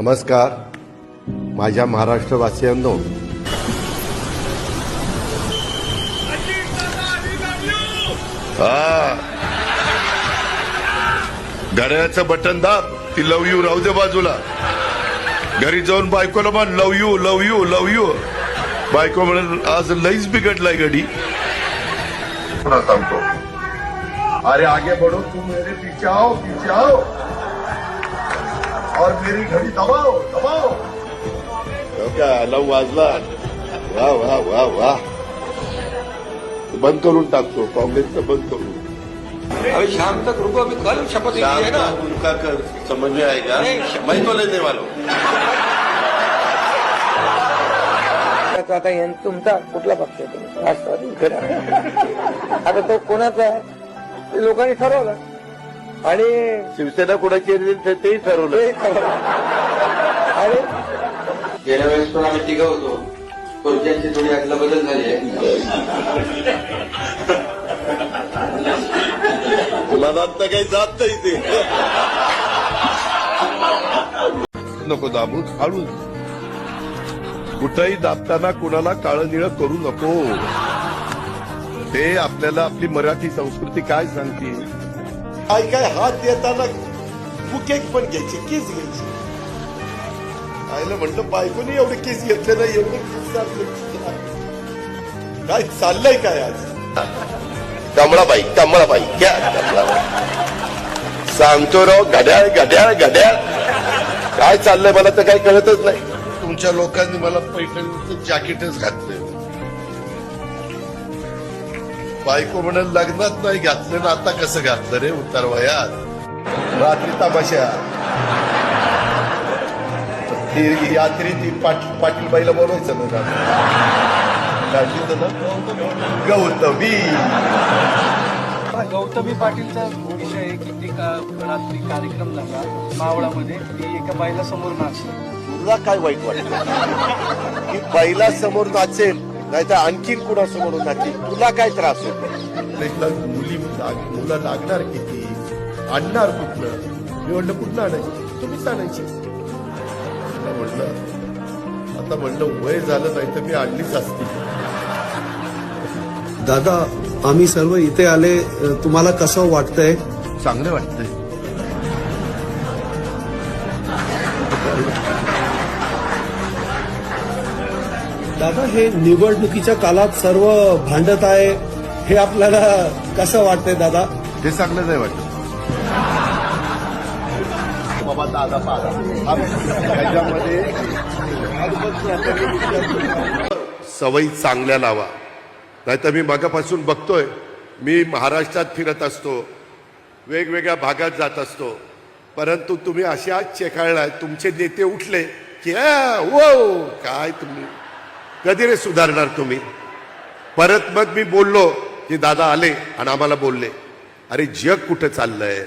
नमस्कार. माझ्या महाराष्ट्रवासियांनो. हा. बटन दाब ती लव यू राहू दे बाजूला. घरी जाऊन बायकोला म्हण love you love you love you. बायको म्हणून आज लईच बिघडलाय गडी. सांगतो अरे आगे बढ़ो तू मेरे पीछे आओ पीछे आओ और मेरी घड़ी दबाओ दबाओ। क्या लव वाजला वा वा वा वा बंद करून टाकतो काँग्रेसचं बंद करून अभी शाम तक रुको अभी कल शपथ है ना। उनका कर समझ में आएगा? नहीं, मैं तो लेने वाला हूँ। आता तुमचा कुठला पक्ष आहे तुम्ही राष्ट्रवादी आता तो कोणाचा आहे ते लोकांनी ठरवलं. आणि शिवसेना कोणाची तेही ठरवलं. आणि गेल्या वेळेस पण आम्ही तिघं होतो. खुर्च्यांची थोडी अदला बदल झाली आहे? तर काही जात नाही ते. नको दाबू हळू. कुठंही दाबताना कुणाला काळं निळं करू नको. ते आपल्याला आपली मराठी संस्कृती काय सांगते काय काय हात देताना बुकेक पण घ्यायची केस घ्यायची? आईला म्हटलं बायकोनी एवढे केस घेतले नाही एवढे केस घातले. काय चाललंय काय आज? कमळाबाई कमळाबाई घ्या कमळाबाई. सांगतो राव घड्याळ घड्याळ घड्याळ. काय चाललंय मला तर काही कळतच नाही. तुमच्या लोकांनी मला पैठणीचं जॅकेटच घातलंय. बायको म्हणून लग्नात नाही घातलं ना आता कसं घातलं रे उत्तर वयात? रात्री तमाशा. ती यात्री ती पाटील पाटीलबाईला बोलवायचं ना ना? गौतमी. गौतमी पाटीलचा विषय आहे की रात्री कार्यक्रम झाला मावळामध्ये. ती एका बाईला समोर नाचली. तुला काय वाईट वाटत की पहिला समोर नाचेल नाही तर आणखीन कुणासमोर नाचेल तुला काय त्रास होतो? मुली मुलं लागणार किती? आणणार कुठलं मी म्हणलं कुठलं आणायची? तुम्हीच आणायची. आता म्हणलं आता म्हणलं वय झालं नाही तर मी आणलीच असती. दादा आम्ही सर्व इथे आले तुम्हाला कसं वाटतंय? चांगलं वाटतंय. दादा हे निवडणुकीच्या काळात सर्व भांडत आहे हे आपल्याला कसं वाटतंय दादा? ते चांगलं नाही वाटत. बाबा दादा त्याच्यामध्ये सवयी चांगल्या लावा. नाहीतर मी मागापासून बघतोय मी महाराष्ट्रात फिरत असतो वेगवेगळ्या भागात जात असतो. परंतु तुम्ही अशा चेकाळलाय तुमचे नेते उठले की "आ, वो काय तुम्ही? कधी रे सुधारणार तुम्ही? परत मग मी बोललो की दादा आले आणि आम्हाला बोलले. अरे जग कुठं चाललंय?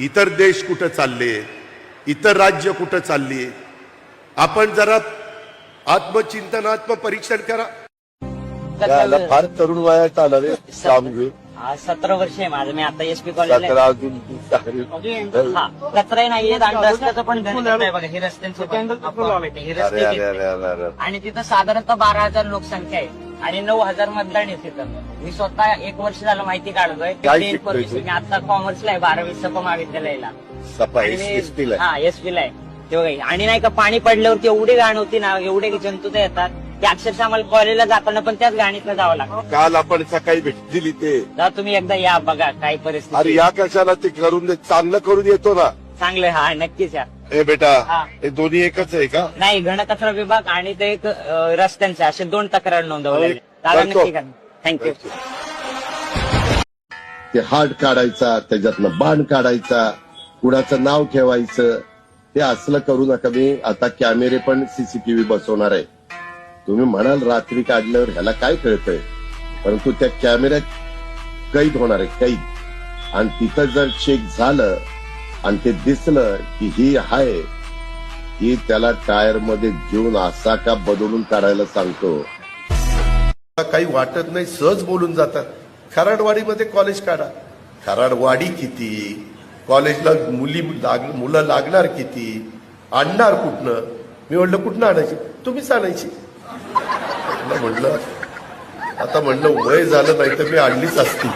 इतर देश कुठं चालले? इतर राज्य कुठं चालली? आपण जरा आत्मचिंतन आत्मपरीक्षण करा. फार तरुण वयात आला रे घेऊन सतरा वर्ष आहे माझं. मी आता एसपी कॉलेजला सतरा अजून हा. कचराही नाहीये आणि रस्त्याचं पण गणित आहे बघा हे रस्त्यांचं पण अफवा वाटते. हे अरे रस्ते अरे किती? अरे अरे अरे. आणि तिथं साधारणतः बारा हजार लोकसंख्या आहे. आणि नऊ हजार मतदान आहे तिथं. मी स्वतः एक वर्ष झालं माहिती काढतोय. काय शिकतोय? मी आता कॉमर्सला आहे बारावी सप महाविद्यालयाला. सपा आणि एस मी- एस टी ला हा एसपी ला आहे. ते बघा. आणि नाही का पाणी पडल्यावरती एवढी घाण होती ना एवढे जंतू ते येतात. की अक्षरशः आम्हाला कॉलेजला जाताना पण त्याच गाणीतनं जावं लागतं. काल आपण सकाळी भेट दिली ते. तुम्ही एकदा या बघा काय अरे परिस्थिती या कशाला ते करून दे चांगलं करून येतो ना. चांगलं हा नक्कीच या. ए बेटा हा. हे दोन्ही एकच आहे का? नाही घनकचरा विभाग आणि ते एक अ, रस्त्यांचे असे दोन तक्रार नोंदवले. हो, दादा करतो. नक्की करा. थँक्यू ते हार्ट काढायचा त्याच्यातनं बाण काढायचा कुणाचं नाव ठेवायचं ते असलं करू नका मी. आता कॅमेरे पण सीसीटीव्ही बसवणार आहे. तुम्ही म्हणाल रात्री काढल्यावर ह्याला काय कळतंय परंतु त्या कॅमेऱ्यात कैद होणार आहे कैद. आणि तिथं जर चेक झालं आणि ते दिसलं की ही आहे ही त्याला टायरमध्ये घेऊन असा का बदलून काढायला सांगतो? काही वाटत नाही सहज बोलून जातात. खराडवाडीमध्ये कॉलेज काढा. खराडवाडी किती? कॉलेजला मुली लाग मुलं लागणार किती? आणणार कुठनं? मी म्हणलं कुठनं आणायची? तुम्हीच आणायची. म्हणलं आता म्हणलं वय झालं नाही तर मी आणलीच असती.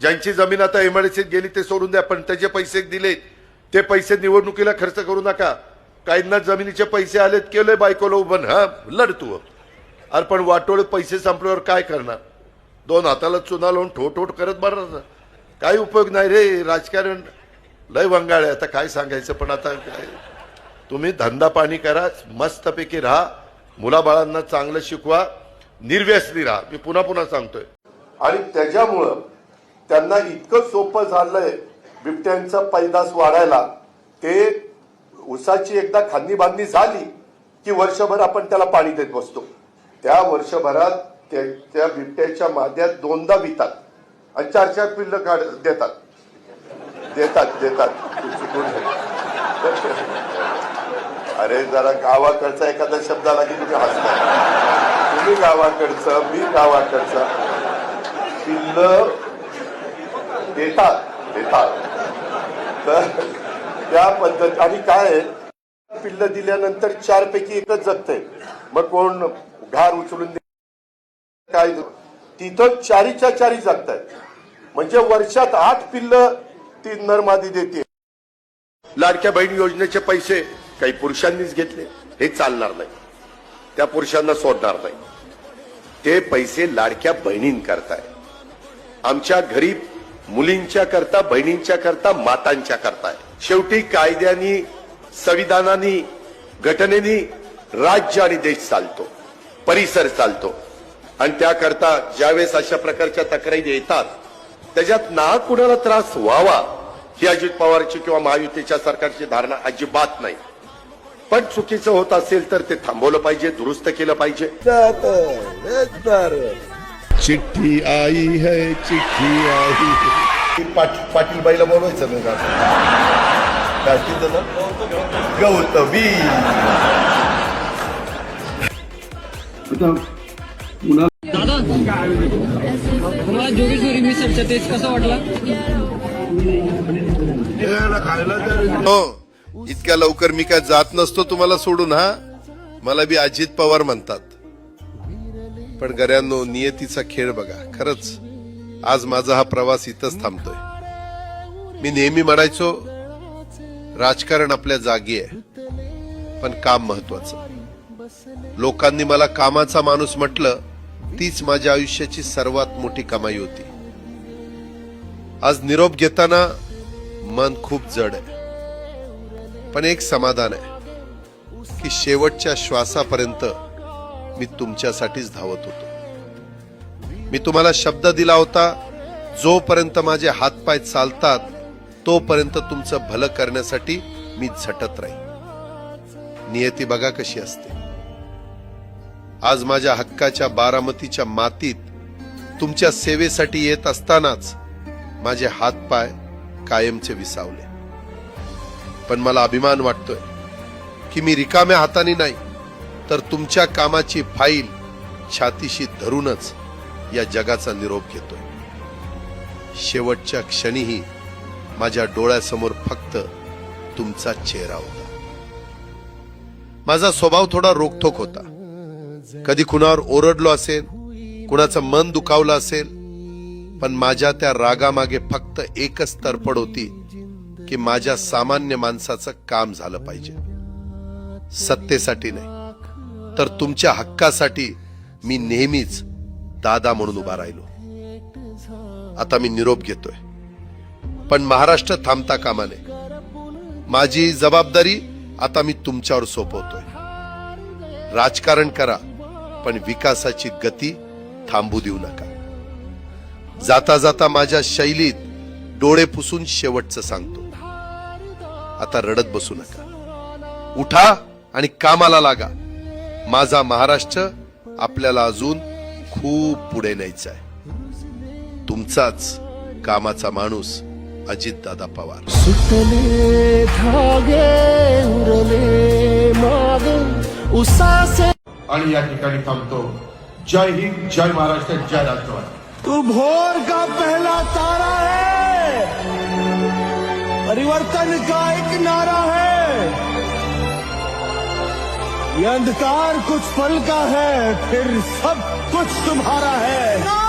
ज्यांची जमीन आता एमआयडीसीत गेली ते सोडून द्या पण त्याचे पैसे दिले. ते पैसे निवडणुकीला खर्च करू नका. काहींना जमिनीचे पैसे आलेत केले बायकोला उभं. हा लढ तू. अरे पण वाटोळे पैसे संपल्यावर काय करणार? दोन हाताला चुना लावून ठोठोट करत मारणार काही उपयोग नाही रे राजकारण लय वंगाळ आहे. आता काय सांगायचं पण आता काय? तुम्ही धंदा पाणी करा मस्तपैकी राहा मुलाबाळांना चांगलं शिकवा निर्व्यसनी राहा. मी पुन्हा पुन्हा सांगतोय. आणि त्याच्यामुळं त्यांना इतकं सोपं झालंय बिबट्यांचा पैदास वाढायला. ते उसाची एकदा खांदी बांधणी झाली की वर्षभर आपण त्याला पाणी देत बसतो. त्या वर्षभरात त्या बिबट्याच्या माद्यात दोनदा वितात आणि चार चार पिल्ल काढ देतात. देतात देतात. अरे जरा गावाकडचा एखादा शब्द आला की तुम्ही हसता तुम्ही गावाकडचं मी गावाकडचं. पिल्ल देतात देतात. तर त्या पद्धत आणि काय आहे, पिल्ल दिल्यानंतर चार पैकी एकच जगते मग कोण घार उचलून दे काय तिथं चारीच्या चारी जगतायत म्हणजे वर्षात आठ पिल्ल ती नरमादी देते. लाडक्या बहीण योजनेचे पैसे काही पुरुषांनीच घेतले हे चालणार नाही. त्या पुरुषांना सोडणार नाही. ते पैसे लाडक्या बहिणींकरताय. आमच्या घरी मुलींच्या करता बहिणींच्या करता मातांच्या करताय. शेवटी कायद्यानी संविधानानी घटनेनी राज्य आणि देश चालतो परिसर चालतो. आणि त्याकरता ज्यावेळेस अशा प्रकारच्या तक्रारी येतात त्याच्यात ना कुणाला त्रास व्हावा ही अजित पवारची किंवा महायुतीच्या सरकारची धारणा अजिबात नाही. पण चुकीचं होत असेल तर ते थांबवलं पाहिजे दुरुस्त केलं पाहिजे. चिठ्ठी आई है चिठ्ठी आई पाटील पाटील बाईला बोलवायचं नाही का गौतमी. तुम्हाला जोगेश्वरी मिसळचा टेस्ट कसा वाटला? हो. इतक्या लवकर मी काय जात नसतो तुम्हाला सोडून हा? मला बी अजित पवार म्हणतात. पण गऱ्यांनो नियतीचा खेळ बघा. खरंच आज माझा हा प्रवास इथंच थांबतोय. मी नेहमी म्हणायचो राजकारण आपल्या जागी आहे पण काम महत्वाचं लोकांनी मला कामाचा माणूस म्हटलं तीच माझ्या आयुष्याची सर्वात मोठी कमाई होती. आज निरोप घेताना मन खूप जड आहे. पण एक समाधान आहे की शेवटच्या श्वासापर्यंत मी तुमच्यासाठीच धावत होतो. मी तुम्हाला शब्द दिला होता जोपर्यंत माझे हातपाय चालतात तोपर्यंत तुमचं भलं करण्यासाठी मी झटत राहील नियती बघा कशी असते. आज माझ्या हक्काच्या बारामतीच्या मातीत तुमच्या सेवेसाठी येत असतानाच माझे हातपाय कायमचे विसावले. पण मला अभिमान वाटतोय की मी रिकाम्या हाताने नाही तर तुमच्या कामाची फाईल छातीशी धरूनच या जगाचा निरोप घेतोय. शेवटच्या क्षणीही माझ्या डोळ्यासमोर फक्त तुमचा चेहरा होता. माझा स्वभाव थोडा रोखोक होता. कधी कुणावर ओरडलो असेल कुणाचं मन दुखावलं असेल पण माझ्या त्या रागामागे फक्त एकच तरपड होती की माझ्या सामान्य माणसाचं काम झालं पाहिजे. सत्तेसाठी नाही तर तुमच्या हक्कासाठी मी नेहमीच दादा म्हणून उभा राहिलो. आता मी निरोप घेतोय. पण महाराष्ट्र थांबता कामा नये. माझी जबाबदारी आता मी तुमच्यावर सोपवतोय. राजकारण करा पण विकासाची गती थांबू देऊ नका. जाता जाता माझ्या शैलीत डोळे पुसून शेवटचं सांगतो. आता रडत बसू नका. उठा आणि कामाला लागा. माझा महाराष्ट्र आपल्याला अजून खूप पुढे न्यायचा आहे. तुमचाच कामाचा माणूस अजित दादा पवार. सुटले धागे उरले माग उसासे आणि या ठिकाणी थांबतो. जय हिंद जय महाराष्ट्र जय राष्ट्रवादी. तू भोर का पहला तारा है? परिवर्तन का एक नारा है? ये अंधकार कुछ पल का है फिर सब कुछ तुम्हारा है।